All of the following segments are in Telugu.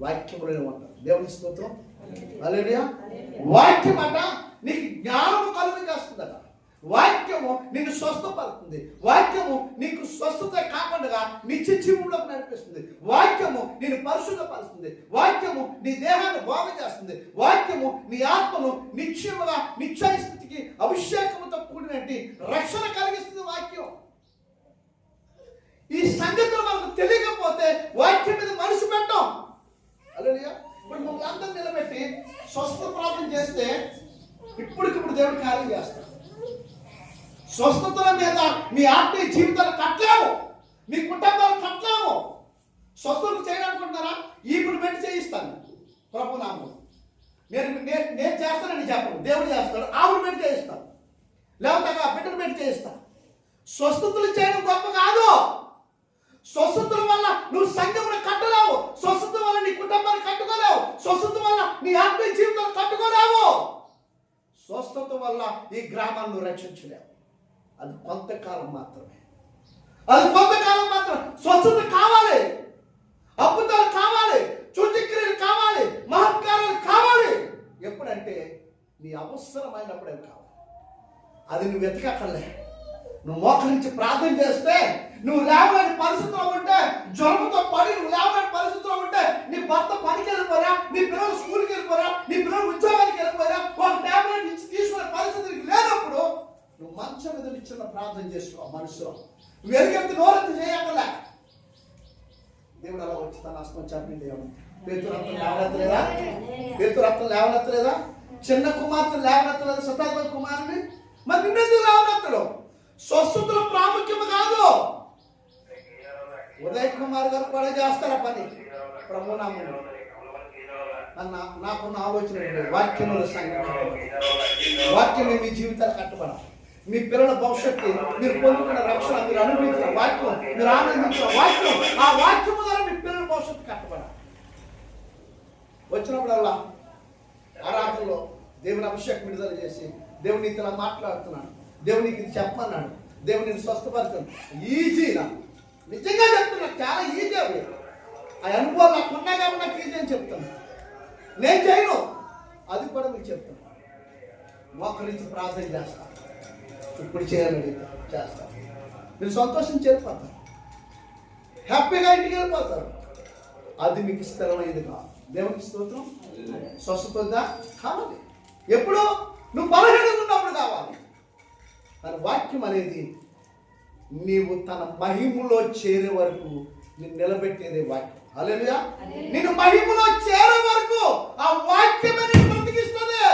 వాక్యములోనే ఉంటారు దేవుని స్తోత్రం. అలేనియా వాక్యం అట నీకు జ్ఞానం కలుగు చేస్తుందట. వాక్యము నిన్ను స్వస్థపడుతుంది వాక్యము నీకు స్వస్థత కాకుండా నిత్య జీవంలోకి నడిపిస్తుంది. వాక్యము నిన్ను పరిశుద్ధపరుస్తుంది. వాక్యము నీ దేహాన్ని బాగు చేస్తుంది. వాక్యము నీ ఆత్మను నిత్యముగా నిత్యాయ స్థితికి అభిషేకముతో కూడినట్టు రక్షణ కలిగిస్తుంది వాక్యం. ఈ సంగతులు మనకు తెలియకపోతే వాక్యం మీద మనసు పెట్టాం. అలలియా ఇప్పుడు మమ్మల్ని అందరూ నిలబెట్టి స్వస్థ ప్రార్థన చేస్తే ఇప్పటికిప్పుడు దేవుడు కార్యం చేస్తాడు. స్వస్థతల మీద మీ ఆత్మీయ జీవితాలు కట్టలేము మీ కుటుంబాలు కట్టలేము స్వస్థతలు చేయాలనుకుంటున్నారా? ఇప్పుడు పెట్టి చేయిస్తాను. ప్రభు నామం. నేను నేను చేస్తానని చెప్పను. దేవుడు చేస్తాడు. ఆవిడ పెట్టి చేయిస్తాను. లేకపోతే బిడ్డను పెట్టి చేయిస్తాను. స్వస్థతలు చేయడం గొప్ప కాదు. స్వస్థతల వల్ల నువ్వు సంఘమును కట్టలేవు. స్వస్థత వల్ల నీ కుటుంబాన్ని కట్టుకోలేవు. స్వస్థత వల్ల నీ ఆత్మీయ జీవితాన్ని కట్టుకోలేవు. స్వస్థత వల్ల ఈ గ్రామాన్ని నువ్వు రక్షించలేవు. అది కొంతకాలం మాత్రమే. అది కొంతకాలం మాత్రం స్వచ్ఛత కావాలి. అద్భుతాలు కావాలి. సూచక్రియలు కావాలి. మహత్కారాలు కావాలి. ఎప్పుడంటే నీ అవసరమైనప్పుడే కావాలి. అది నువ్వు వెతకక్కర్లే. నువ్వు మోకరించి ప్రార్థన చేస్తే నువ్వు లేవలేని పరిస్థితిలో ఉంటే జ్వరంతో పడి నువ్వు లేవలేని పరిస్థితిలో ఉంటే నీ భర్త పనికి వెళ్ళిపోరా నీ పిల్లలు స్కూల్కి వెళ్ళిపోరా నీ పిల్లలు ఉద్యోగానికి వెళ్ళిపోయా ఒక టాబ్లెట్ ఇచ్చి తీసుకునే పరిస్థితి నీకు లేనప్పుడు నువ్వు మంచం మీద నిచ్చిన ప్రార్థన చేసుకో మనసులో నువ్వు నోరెత్తి చేయకలే దేవుడు అలా వచ్చి తన అస్తం చెప్పింది పేతు రక్తం లేవనెత్తలేదా? పేతు రక్తం లేవనెత్తలేదా? చిన్న కుమార్తె లేవనెత్తలేదు సతాపతి కుమారుని మరి నిన్నెందుకు లేవనెత్తడు? స్వస్థతల ప్రాముఖ్యం కాదు. ఉదయ్ కుమార్ గారు కూడా చేస్తారా పని? ప్రభునామం అన్న నాకున్న ఆలోచన వాక్యముల సంఘం వాక్యం మీ జీవితాలు కట్టబడాలి మీ పిల్లల భవిష్యత్తు మీరు పొందుకున్న రక్షణ మీరు అనుభవించిన వాక్యం మీరు ఆనందించిన వాక్యం ఆ వాక్యం ద్వారా మీ పిల్లల భవిష్యత్తు కట్టబడాలి వచ్చినప్పుడల్లా ఆరాధనలో దేవుని అభిషేకం విడుదల చేసి దేవుని ఇలా మాట్లాడుతున్నాడు. దేవునికి ఇది చెప్పమన్నాడు. దేవుని స్వస్థపరచను ఈజీగా నిజంగా చెప్తున్నా చాలా ఈజీ అవి ఆ అనుభవం నాకు ఉన్నాయి కాబట్టి నాకు ఈజీ అని చెప్తాను. నేను చేయను. అది కూడా మీకు చెప్తాను. మోకరించి ప్రార్థన చేస్తాను ఇప్పుడు చేయాలని చేస్తాను మీరు సంతోషం చేరిపోతారు. హ్యాపీగా ఇంటికి వెళ్ళిపోతారు. అది మీకు స్థిరమైనది కాదు. దేవునికి స్తోత్రం. స్వస్థత కావాలి. ఎప్పుడు నువ్వు బలహీనంగా ఉన్నప్పుడు కావాలి. తన వాక్యం అనేది నీవు తన మహిమలో చేరే వరకు నేను నిలబెట్టేదే వాక్యం. అలెలుయా నేను మహిమలో చేరే వరకు ఆ వాక్యమే నేను బ్రతికిస్తుంది.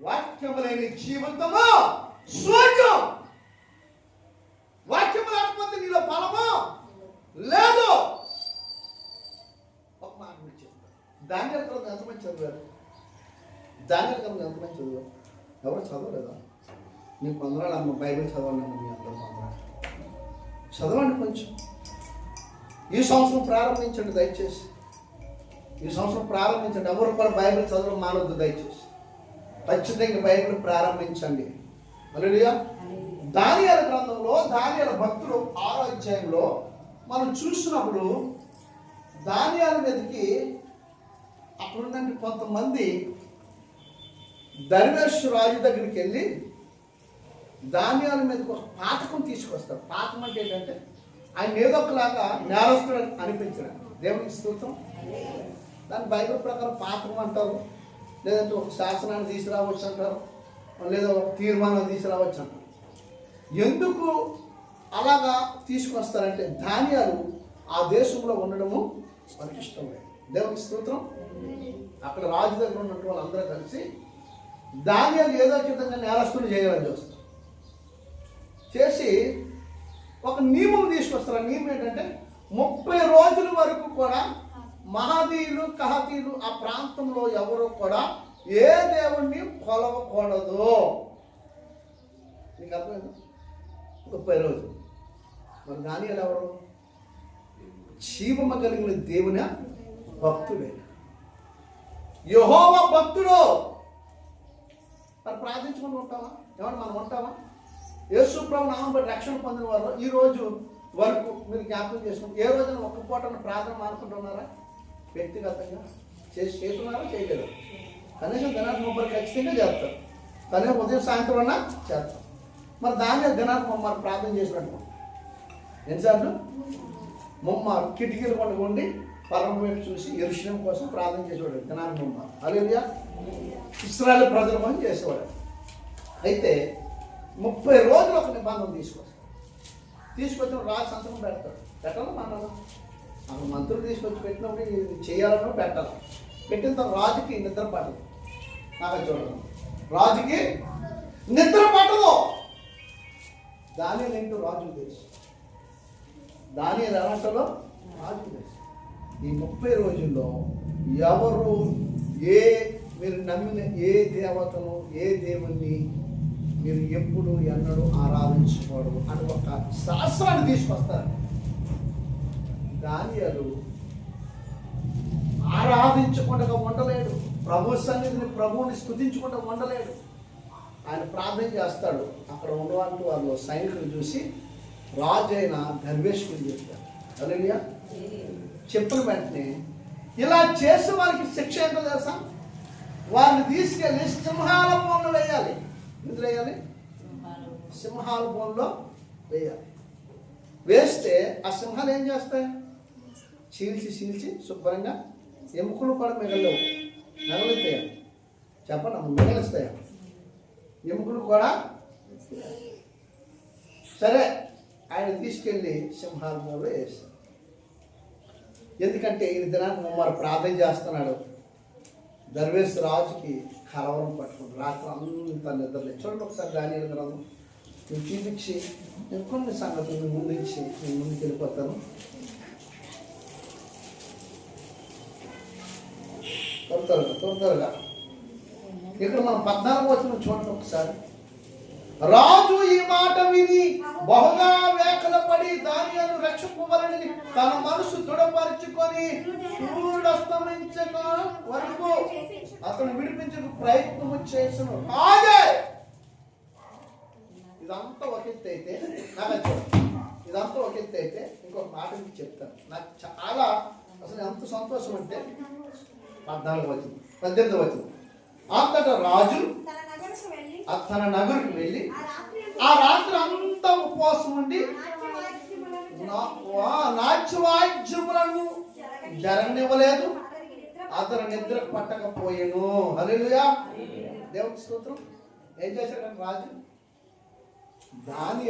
వాక్యము లేని జీవితము శూన్యం వాక్యము లేకపోతే నీలో బలము లేదు ఒక మాట చెప్తాను. గ్రంథం ఎంతమంది చదివారు? గ్రంథం ఎంతమంది చదివారు? ఎవరు చదవలేదా? మీకు కొందరాలు అమ్మ బైబిల్ అమ్మ మీ అందరూ కొందరాలు. చదవండి కొంచెం. ఈ సంవత్సరం ప్రారంభించండి దయచేసి. ఈ సంవత్సరం ప్రారంభించండి. ఎవరు కూడా బైబిల్ చదవడం మానవద్దు దయచేసి. ఖచ్చితంగా బైబిల్ ప్రారంభించండి. అలలియా దానియాల గ్రంథంలో దానియాల భక్తులు ఆరో అధ్యాయంలో మనం చూసినప్పుడు దానియాల మీదకి అక్కడ ఉన్నటువంటి కొంతమంది దర్వేష్ రాజు దగ్గరికి వెళ్ళి ధాన్యాల మీదకి ఒక పాతకం తీసుకొస్తారు. పాతకం అంటే ఏంటంటే ఆయన ఏదో ఒకలాగా నేరస్తుడు అనిపించడం దేవుని స్తోత్రం. దాని బైబిల్ ప్రకారం పాతకం అంటారు. లేదంటే ఒక శాసనాన్ని తీసుకురావచ్చు అంటారు. లేదా ఒక తీర్మానం తీసుకురావచ్చు అంటారు. ఎందుకు అలాగా తీసుకొస్తారంటే ధాన్యాలు ఆ దేశంలో ఉండడము మనకి ఇష్టం లేదు. దేవునికి స్తోత్రం. అక్కడ రాజు దగ్గర ఉన్నటువంటి వాళ్ళందరూ కలిసి ధాన్యాలు ఏదో ఒక విధంగా నేరస్తులు చేయాలని చూస్తారు చేసి ఒక నియమం తీసుకొస్తారు. ఆ నియమం ఏంటంటే ముప్పై రోజుల వరకు కూడా మహదీయులు కహతీయులు ఆ ప్రాంతంలో ఎవరు కూడా ఏ దేవుణ్ణి కొలవకూడదు. నీకు అర్థమైంది? ముప్పై రోజులు. మరి దానియాలు ఎవరు? జీవమ కలిగిన దేవుని భక్తుడే యహోవ భక్తుడు. మరి ప్రార్థించుకొని ఉంటావా? ఏమన్నా మనం ఉంటావా? యేసు ప్రభు నామం బట్టి రక్షణ పొందిన వారు ఈరోజు వరకు మీరు జ్ఞాపకం చేసుకుని ఏ రోజున ఒక్క పూటను ప్రార్థన మానుకుంటున్నారా? వ్యక్తిగతంగా చేసి చేస్తున్నారా? చేయలేదు? కనీసం దినానికి ముప్పై ఖచ్చితంగా చేస్తారు. కనీసం ఉదయం సాయంత్రం అన్నా చేస్తారు. మరి దాన్ని దినానికి మమ్మల్ని ప్రార్థన చేసినట్టు ఎన్నిసార్లు? ముమ్మారు. కిటికీలు కొండకుండి పరమ వైపు చూసి ఇరుషణం కోసం ప్రార్థన చేసేవాడు దినానికి ముమ్మారు. అలేరియా ఇస్రాయల్ ప్రజల కోసం చేసేవాడు అయితే ముప్పై రోజులు ఒక నిబంధన తీసుకొస్తాడు. తీసుకొచ్చిన రాజు సంతకం పెడతాడు పెట్టాలి మన మన మంత్రులు తీసుకొచ్చి పెట్టినప్పుడు ఇది చేయాలన్నా పెట్టాలి? పెట్టిన తర్వాత రాజుకి నిద్ర పట్టదు. నాకు అది చూడదు రాజుకి నిద్ర పట్టదు. దాని ఏంటో రాజుకు తెలుసు. దాని ఎలాంటలో రాజుకు తెలుసు. ఈ ముప్పై రోజుల్లో ఎవరు ఏ మీరు నమ్మిన ఏ దేవతను ఏ దేవుణ్ణి మీరు ఎప్పుడు ఎన్నడూ ఆరాధించకూడదు అని ఒక శాస్త్రాన్ని తీసుకొస్తారు. దానియాలు ఆరాధించకుండా ఉండలేడు. ప్రభు సన్నిధిని ప్రభువుని స్థుతించకుండా ఉండలేడు. ఆయన ప్రార్థన చేస్తాడు. అక్కడ ఉన్నవాళ్ళు వాళ్ళు సైనికులు చూసి రాజు అయిన గర్వేశ్వరుడు చెప్తారు. అలలియా చెప్పిన వెంటనే ఇలా చేసే వారికి శిక్ష ఏంటో తెలుసా? వారిని తీసుకెళ్ళి సింహాల బోన్లో వేయాలి. ఎందులో వేయాలి? సింహాల బోన్లో వేయాలి. వేస్తే ఆ సింహాలు ఏం చేస్తాయి? చీల్చి చీల్చి శుభ్రంగా ఎముకలు కూడా మిగలవు. మిగలుతాయా చెప్పండి అమ్మ, ఎముకలు కూడా సరే ఆయన తీసుకెళ్ళి సింహాల బోన్లో వేస్తాడు ఎందుకంటే ఈ దినాన్ని ముమ్మారు ప్రార్థన చేస్తున్నాడు. దర్వేష్ రాజుకి కలవరం పట్టుకుంది రాత్రి అంత నిద్రలేదు చూడండి ఒకసారి దాని గ్రంథం నేను చూపించి నేను కొన్ని సంగతులు మీ ముందు ఇచ్చి నేను ముందుకు వెళ్ళిపోతాను. త్వర త్వరగా త్వర త్వరగా ఇక్కడ మనం పద్నాలుగు వచ్చిన చూడండి ఒకసారి. రాజు ఈ మాట విని బహుగా వేకలపడి దానియను రక్షింపవలని తన మనసు దృఢపరుచుకొని సూర్యుడు అస్తమించక వరకు అతను విడిపించక ప్రయత్నం చేసిన. ఆదే ఇదంతా ఒక ఎత్తు అయితే నాకు ఇదంతా ఒక ఎత్తు అయితే ఇంకొక మాట మీకు చెప్తాను. నాకు చాలా అసలు ఎంత సంతోషం అంటే పద్నాలుగు వచ్చింది పద్దెనిమిది వచ్చింది అంతటా రాజు తన నగరకు వెళ్ళి ఆ రాత్రి అంతా ఉపవాసం ఉండి నాట్యవాద్యములను నా- వా- నాట్యవాద్యములను జరగనివ్వలేదు. అతను నిద్ర పట్టకపోయాను. హల్లెలూయా. దేవుడి స్తోత్రం. ఏం చేశాడు రాజు? దాని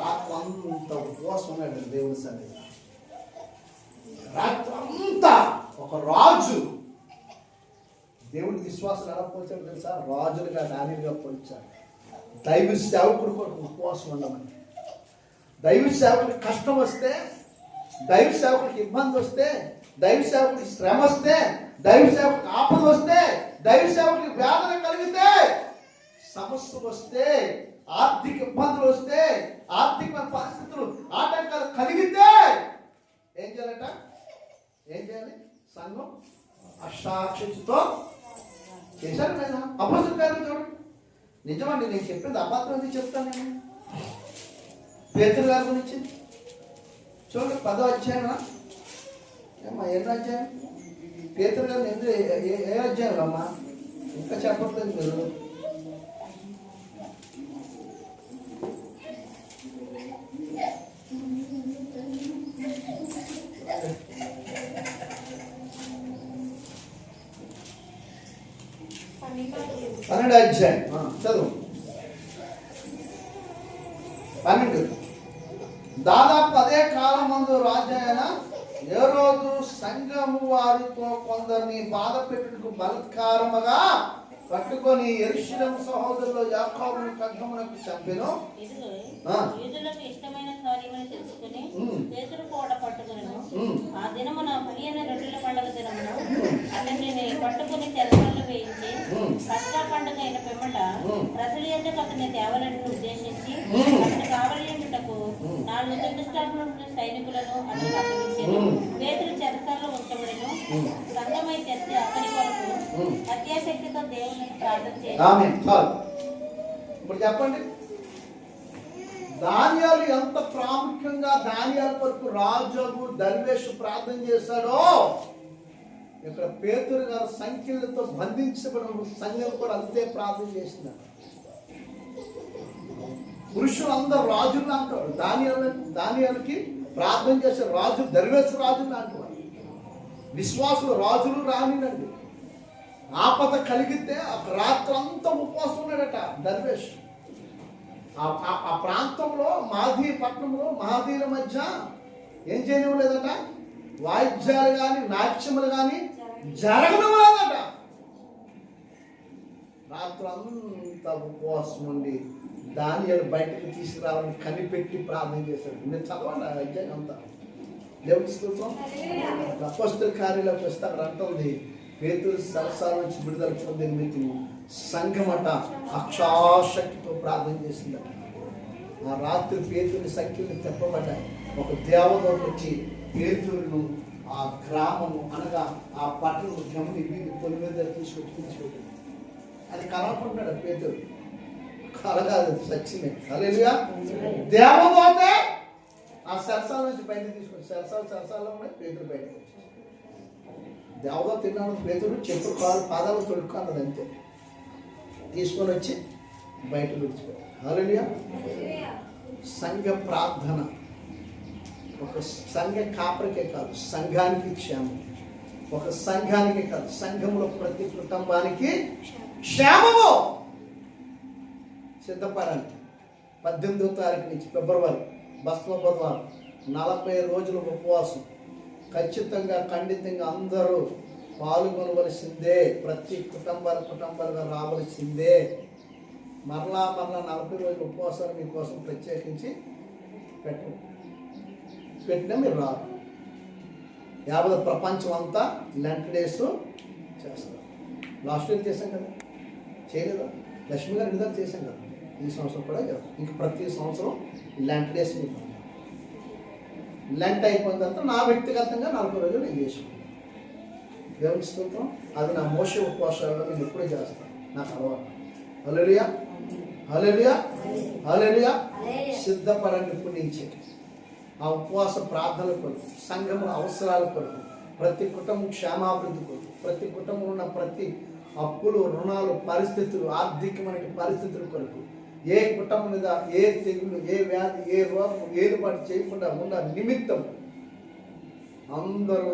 రాత్రి అంతా ఉపవాసం ఉన్నాడు దేవుని సన్నిధి రాత్రి అంతా ఒక రాజు దేవుడి విశ్వాసం ఎలా పోల్చాడు తెలుసా? రాజులుగా దానిగా పోల్చాడు దైవ సేవకుడు కొరకు ఉపవాసం ఉండమని. దైవ సేవకుడికి కష్టం వస్తే దైవ సేవకుడికి ఇబ్బంది వస్తే దైవ సేవకుడికి శ్రమ వస్తే దైవ సేవకుడికి ఆపద వస్తే దైవ సేవకుడికి వేదన కలిగితే సమస్యలు వస్తే ఆర్థిక ఇబ్బందులు వస్తే ఆర్థిక పరిస్థితులు ఆటంకాలు కలిగితే ఏం చేయాలట? ఏం చేయాలి? సంఘం అసాక్షితో చేశారు కదా? అబద్ధం కాదు చూడండి నిజమండి నేను చెప్పింది అపాత్రం ఎందుకు చెప్తాను నేను? పేతురు గారి గురించి. చూడండి పదో అధ్యాయం ఏమ్మా ఎన్నో అధ్యాయం? పేతురు గారిని ఎందుకు ఏ- అధ్యాయంలో అమ్మా? ఇంకా చెప్పట్లేదు మీరు. పన్నెండు అధ్యాయం. చదువు. పన్నెండు. దాదాపు అదే కాలం మందు రాజాయన ఏ రోజు సంఘము వారితో కొందరిని బాధ పెట్టుటకు బలత్కారముగా పట్టుకొని ఎరుషులం సహోదరులు యాకోబుని ఖడ్గమునకు చంపెను. ఇష్టమైన కార్యమని తెలుసుకుని పట్టుకును. ఆ దినమున పదిహేను రొట్టెల పండుగ దినమున అతనిని పట్టుకుని తెరపళ్ళు వేయించి పండుగ అయిన పిమ్మట. ప్రజల తేవలను ఉద్దేశించి. అతని నాలుగు సైనికులను చెరసాలలో ఉంచబడిను. అతని కొరకు. అత్యాశక్తితో ప్రార్థన చాలు. ఇప్పుడు చెప్పండి. ధాన్యాలు ఎంత ప్రాముఖ్యంగా ధాన్యాల కొరకు రాజు దర్వేషు ప్రార్థన చేశాడో ఇక్కడ పేతురు గారు సంఖ్యలతో బంధించబడిన సంఘం కూడా అంతే ప్రార్థన చేసింది అందరు రాజులు అంటారు. ధాన్యాల ధాన్యాలకి ప్రార్థన చేసే రాజు దర్వేశ రాజులు అంటారు. విశ్వాసులు రాజులు రానినండి. ఆపద కలిగితే ఒక రాత్రంతా ఉపవాసం ఉన్నాడట దర్వేష్ ఆ- ప్రాంతంలో మాధీ పట్టణంలో మహాధీల మధ్య ఏం చేయలేదట వాయిద్యాలు కానీ నాట్యములు కానీ జరగడం లేదట రాత్రంతా ఉపవాసం ఉండి దాని బయటకు తీసుకురావాలని కనిపెట్టి ప్రార్థన చేశాడు. నేను చదవండి ఆ అధ్యాయం అంతా. దేవుడి స్తోత్రం. అపస్తుల కార్యాలయం వస్తే అక్కడ అంటుంది పేతురు సరసాల నుంచి విడుదల పొందిన మీకు సంఘమట అక్షాశక్తితో ప్రార్థన చేసిందట. ఆ రాత్రి పేతుని సంఖ్యలు తెప్పబడ్డాయి. ఒక దేవదూత వచ్చి పేతురును ఆ గ్రామము అనగా ఆ పట్టణం గమని వీధి పొలి మీద తీసుకొచ్చి అది కలపడ్డాడు పేదలు కలగాదు సత్యమే. అలేలుగా దేవదూతే ఆ సరసాల నుంచి బయట తీసుకొచ్చి సరసాలు సరసాల్లో ఉన్నాయి పేదలు బయట వచ్చి దేవదూత తిన్నాడు పేతురు చెప్పులు కాలు పాదాలు తొడుక్కున్నది అంతే. తీసుకొని వచ్చి బయట విడిచిపోయాడు అలేలుగా సంఘ ప్రార్థన. ఒక సంఘ కాపరికే కాదు సంఘానికి క్షేమం. ఒక సంఘానికి కాదు సంఘంలో ప్రతి కుటుంబానికి క్షేమము. సిద్ధపడండి. పద్దెనిమిదో తారీఖు నుంచి ఫిబ్రవరి బస్మ బుధవారం నలభై రోజుల ఉపవాసం. ఖచ్చితంగా ఖండితంగా అందరూ పాల్గొనవలసిందే. ప్రతి కుటుంబాల కుటుంబాలుగా రావలసిందే. మరలా మరలా నలభై రోజుల ఉపవాసాలు మీకోసం ప్రత్యేకించి పెట్టు పెట్టినా మీరు రారు యావత్ ప్రపంచం అంతా లెంట్ డేస్ చేస్తారు. లాస్ట్ ఇయర్ చేశాం కదా. చేయలేదా? లక్ష్మి గారు విడుదల చేశాం కదా. ఈ సంవత్సరం కూడా చేస్తాం. ఇంక ప్రతి సంవత్సరం లెంట్ డేస్ మీకు. లెంట్ అయిపోయిన తర్వాత నా వ్యక్తిగతంగా నలభై రోజులు నేను చేసుకుంటాను దేవుని స్తోత్రం. అది నా మోస ఉపవాసాలలో నేను ఎప్పుడే చేస్తాను. నాకు అలవాటు. హల్లెలూయా. హల్లెలూయా. హల్లెలూయా. సిద్ధపడండి ఇప్పుడు నుంచి ఆ ఉపవాస ప్రార్థనల కొరకు సంఘము అవసరాల కొరకు ప్రతి కుటుంబం క్షేమాభివృద్ధి కొరకు ప్రతి కుటుంబంలో ఉన్న ప్రతి అప్పులు రుణాలు పరిస్థితులు ఆర్థికమైన పరిస్థితుల కొరకు ఏ కుటుంబం మీద ఏ తెగులు ఏ వ్యాధి ఏ రోగం ఏర్పాటు చేయకుండా ఉన్న నిమిత్తం అందరూ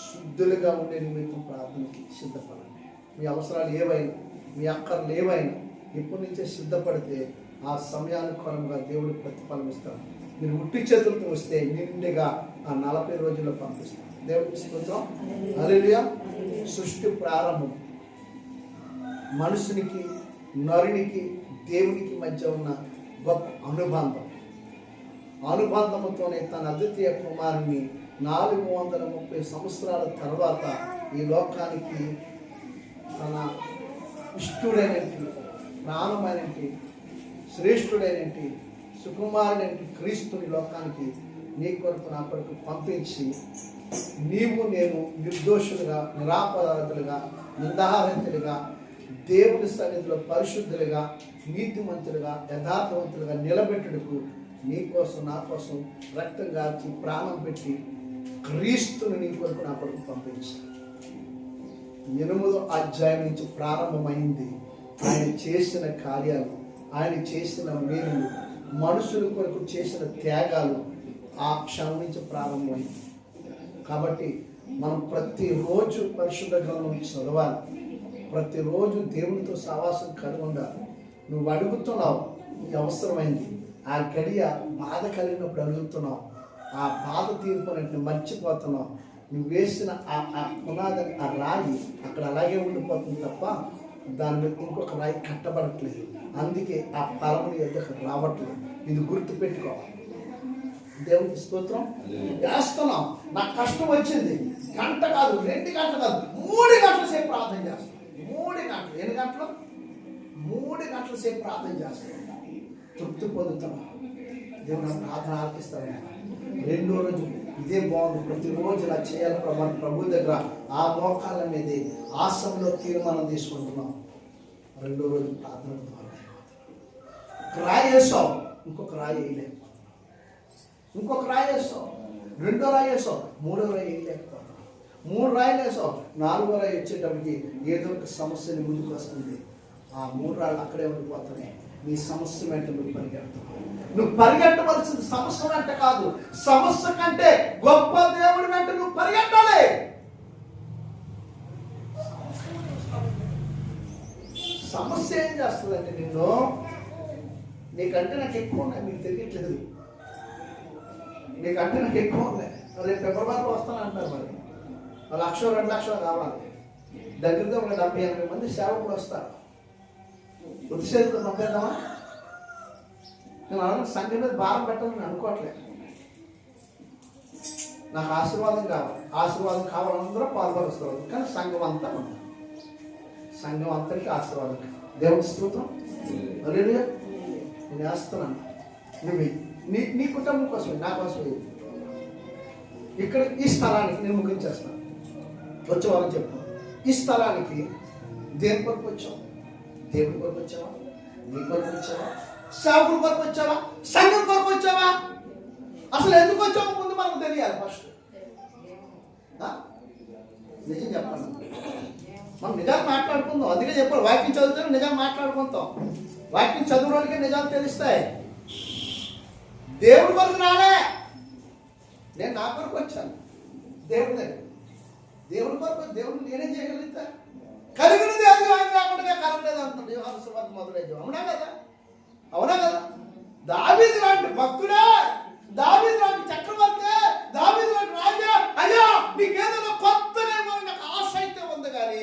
శుద్ధులుగా ఉండే నిమిత్తం ప్రార్థనకి సిద్ధపడండి. మీ అవసరాలు ఏవైనా మీ అక్కర్లు ఏవైనా ఇప్పటి నుంచే సిద్ధపడితే ఆ సమయానుకూలంగా దేవుడు ప్రతిఫలం ఇస్తాడు మీరు ఉట్టి చేతులతో వస్తే నిండుగా ఆ నలభై రోజుల్లో పంపిస్తాం దేవుడికి స్తోత్రం. హల్లెలూయా సృష్టి ప్రారంభం. మనుషునికి నరునికి దేవునికి మధ్య ఉన్న గొప్ప అనుబంధం. అనుబంధముతోనే తన అద్వితీయ కుమారుని నాలుగు వందల ముప్పై సంవత్సరాల తర్వాత ఈ లోకానికి తన ఇష్టుడైనటి ప్రాణమైనటి శ్రేష్ఠుడైనటి సుకుమారుని క్రీస్తుని లోకానికి నీ కొరకు నా కొరకు పంపించి నీవు నేను నిర్దోషులుగా నిరాపరాధులుగా నిందారహితులుగా దేవుని సన్నిధిలో పరిశుద్ధులుగా నీతిమంతులుగా యథార్థవంతులుగా నిలబెట్టుటకు నీ కోసం నా కోసం రక్తం గార్చి ప్రాణం పెట్టి క్రీస్తుని నీ కొరకు నా కొరకు పంపించాను ఎనిమిదో అధ్యాయం నుంచి ప్రారంభమైంది. ఆయన చేసిన కార్యాలు ఆయన చేసిన మేలు మనుషుల కొరకు చేసిన త్యాగాలు ఆ క్షణం నుంచి ప్రారంభమైంది. కాబట్టి మనం ప్రతిరోజు పరిశుద్ధ గ్రంథం చదవాలి. ప్రతిరోజు దేవునితో సావాసం కలిగి ఉండాలి నువ్వు అడుగుతున్నావు అవసరమైంది ఆ గడియ బాధ కలిగినప్పుడు అడుగుతున్నావు. ఆ బాధ తీరుకున్నట్టు మర్చిపోతున్నావు. నువ్వు వేసిన ఆ ఆ పునాది ఆ రాయి అక్కడ అలాగే ఉండిపోతుంది తప్ప దాని మీద ఇంకొక రాయి కట్టబడట్లేదు. అందుకే ఆ ఫలం ఎద్దకు రావట్లేదు. ఇది గుర్తుపెట్టుకోవాలి. దేవునికి స్తోత్రం. చేస్తున్నాం నాకు కష్టం వచ్చింది. గంట కాదు రెండు గంటలు కాదు మూడు గంటల సేపు ప్రార్థన చేస్తాం మూడు గంటలు. ఎన్ని గంటలు? మూడు గంటల సేపు ప్రార్థన చేస్తాం తృప్తి పొందుతున్నాం దేవుడు ప్రార్థన ఆలకిస్తాడు రెండో రోజు ఇదే బాగుంది. ప్రతిరోజు ఇలా చేయాలి ప్రభు. ప్రభు దగ్గర ఆ మోకాల మీద ఆశ్రమంలో తీర్మానం తీసుకుంటున్నాం. రెండో రోజు ప్రార్థన ద్వారా రాయేసావు ఇంకొక రాయి వేయలేకపోతున్నాం ఇంకొక రాయి వేస్తాం రెండో రాయి వేస్తాం మూడో రాయి వేయలేకపోతున్నాం మూడు రాయిలు వేసాం నాలుగో రాయి వచ్చేటప్పటికి ఏదో ఒక సమస్యని ముందుకు వస్తుంది. ఆ మూడు రాళ్ళు అక్కడే ఉండిపోతున్నాయి. నీ సమస్య వెంట నువ్వు పరిగెడతావు నువ్వు పరిగెట్టవలసింది సమస్య వెంట కాదు. సమస్య కంటే గొప్ప దేవుడి వెంట నువ్వు పరిగెట్టాలి సమస్య ఏం చేస్తుందండి నిన్ను? నీకంటే నాకు ఎక్కువ ఉన్నాయి మీకు తెలియట్లేదు. నీకంటే నాకు ఎక్కువ ఉన్నాయి. రేపు ఫిబ్రవరిలో వస్తాను అంటారు మరి. లక్ష రెండు లక్షలు కావాలి. దగ్గరగా ఒక డెబ్బై ఎనభై మంది సేవకులు వస్తారు. ఉత్సేజంతో పంపేద్దామా నేను అన్న సంఖ్య మీద భారం పెట్టాలని అనుకోవట్లేదు నాకు ఆశీర్వాదం కావాలి. ఆశీర్వాదం కావాలందరూ పాల్పరుస్తారు. కానీ సంఘం అంతా ఉంది సంఘం అందరికీ ఆశీర్వాదం. దేవుని దేవుడి స్తోత్రం. అరే నేను వేస్తున్నాను. నువ్వు నీ నీ కుటుంబం కోసం నా కోసమే ఇక్కడ ఈ స్థలానికి నేను ముగించేస్తాను వచ్చే వారం చెప్పు ఈ స్థలానికి దేని కొరకు వచ్చావు? దేవుడి కొరకు వచ్చావా? నీ కొరకు వచ్చావా? సేవకుల కొరకు వచ్చావా? సంఘం కొరకు వచ్చావా? అసలు ఎందుకు వచ్చావు ముందు మనకు తెలియాలి ఫస్ట్. నిజం చెప్పండి. మనం నిజాలు మాట్లాడుకుందాం. అందుకే చెప్పారు వాక్యం చదివితే నిజాలు మాట్లాడుకుంటాం. వాక్యం చదువులోనికే నిజాలు తెలుస్తాయి. దేవుడి కొరకు రాలే. నేను నా కొరకు వచ్చాను. దేవుడి దగ్గర. దేవుడి కొరకు దేవుడు నేనేం చేయగలుగుతా. కలిగిన అది ఆయన లేకుండా కలగలేదు అంటున్నాడు యోహాను సువార్త మొదలైంది అవునా కదా? అవునా కదా? దావీది లాంటి భక్తుడే దావీది లాంటి చక్రవర్తి దావీదు లాంటి రాజా అయ్యా నీకేదైనా కొత్తగా ఇవ్వాలని నాకు ఆశ అయితే ఉంది కానీ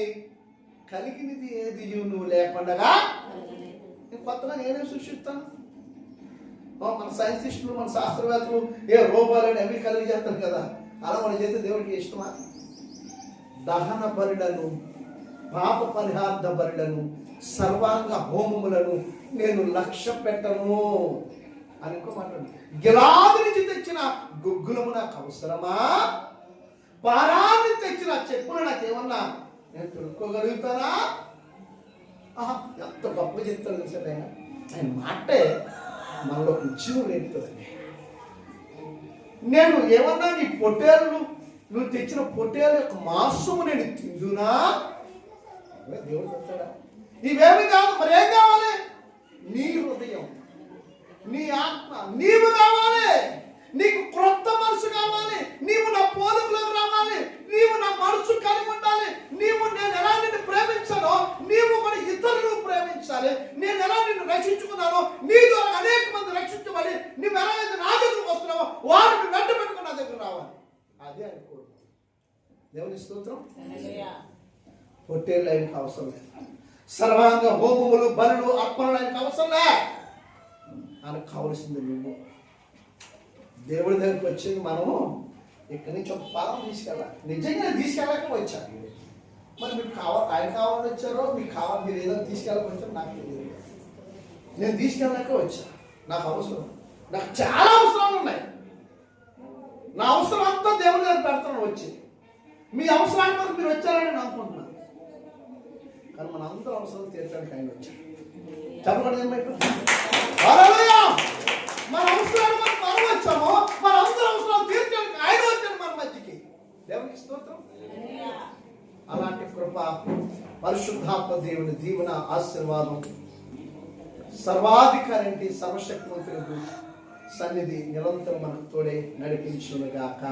కలిగినది ఏది? నువ్వు లేకుండా నేను కొత్తగా నేనే సృష్టిస్తాను? మన సైంటిస్టులు మన శాస్త్రవేత్తలు ఏ రూపాలని అవి కలిగి చేస్తారు కదా? అలా మనం చేస్తే దేవుడికి ఇష్టమా? దహన బరులను పాప పరిహార్థ బరులను సర్వాంగ హోమములను నేను లక్ష్య పెట్టను అనుకోమంటాను గిలాది నుంచి తెచ్చిన గుగ్గులము నాకు అవసరమా? పారాన్ని తెచ్చిన చెప్పులు నాకేమన్నా నేను తొడుక్కోగలుగుతానా ఆహా, ఎంత గొప్ప చెప్తాడు సార్ ఆయన? ఆయన మాటే మనలో ఉద్యమం రేపుతుందండి నేను ఏమన్నా నీ పొట్టేళ్ళు నువ్వు తెచ్చిన పొట్టేల యొక్క మాంసము నేను తిందునా? దేవుడు చెప్తాడా? నీవేమి కాదు మరేం కావాలి? నీ హృదయం నీ ఆత్మ నీవు కావాలి. నీకు క్రొత్త మనసు కావాలి. నీవు నా పోలికలకు రావాలి. నీవు నా మనసు కలిగి ఉండాలి. నీవు నేను ఎలా నిన్ను ప్రేమించానో నీవు కూడా ఇతరులను ప్రేమించాలి. నేను ఎలా నిన్ను రక్షించుకున్నానో నీ ద్వారా అనేక మంది రక్షించబడి నువ్వు ఎలా అయితే నా దగ్గరకు వస్తున్నావో వారిని వెంట పెట్టుకుని నా దగ్గర రావాలి. అదే అనుకో దేవుని స్తోత్రం? పొట్టేళ్ళు ఆయనకు అవసరం లేదు. సర్వాంగ హోమములు బలులు అర్పణలు ఆయనకు అవసరం లే ఆయనకు కావలసింది నువ్వు. దేవుడి దగ్గరికి వచ్చింది మనము ఇక్కడి నుంచి ఒక పాదం తీసుకెళ్ళాలి. నిజంగా తీసుకెళ్ళక వచ్చాను మరి మీకు కావాలి ఆయన కావాలని వచ్చారో మీకు కావాలి మీరు ఏదో తీసుకెళ్ళక వచ్చారో నాకు తెలియదు. నేను తీసుకెళ్ళాక వచ్చాను నాకు అవసరం. నాకు చాలా అవసరాలు ఉన్నాయి. నా అవసరం అంతా దేవుడి దగ్గర పెడతాను వచ్చి మీ అవసరానికి వరకు మీరు వచ్చారని నేను అనుకుంటున్నాను. కానీ మన అందరూ అవసరం తీర్చడానికి ఆయన వచ్చారు చెప్పకండి మన అవసరాలు మనం మనం వచ్చాము మన అవసరం అవసరం తీర్చడానికి ఆయన వచ్చాడు మన మధ్యకి. దేవునికి స్తోత్రం. అలాంటి కృప పరిశుద్ధాత్మ దేవుని దీవెన ఆశీర్వాదం సర్వాధికారి సర్వశక్తివంతులకు సన్నిధి నిరంతరం మనకు తోడే నడిపించునుగాక.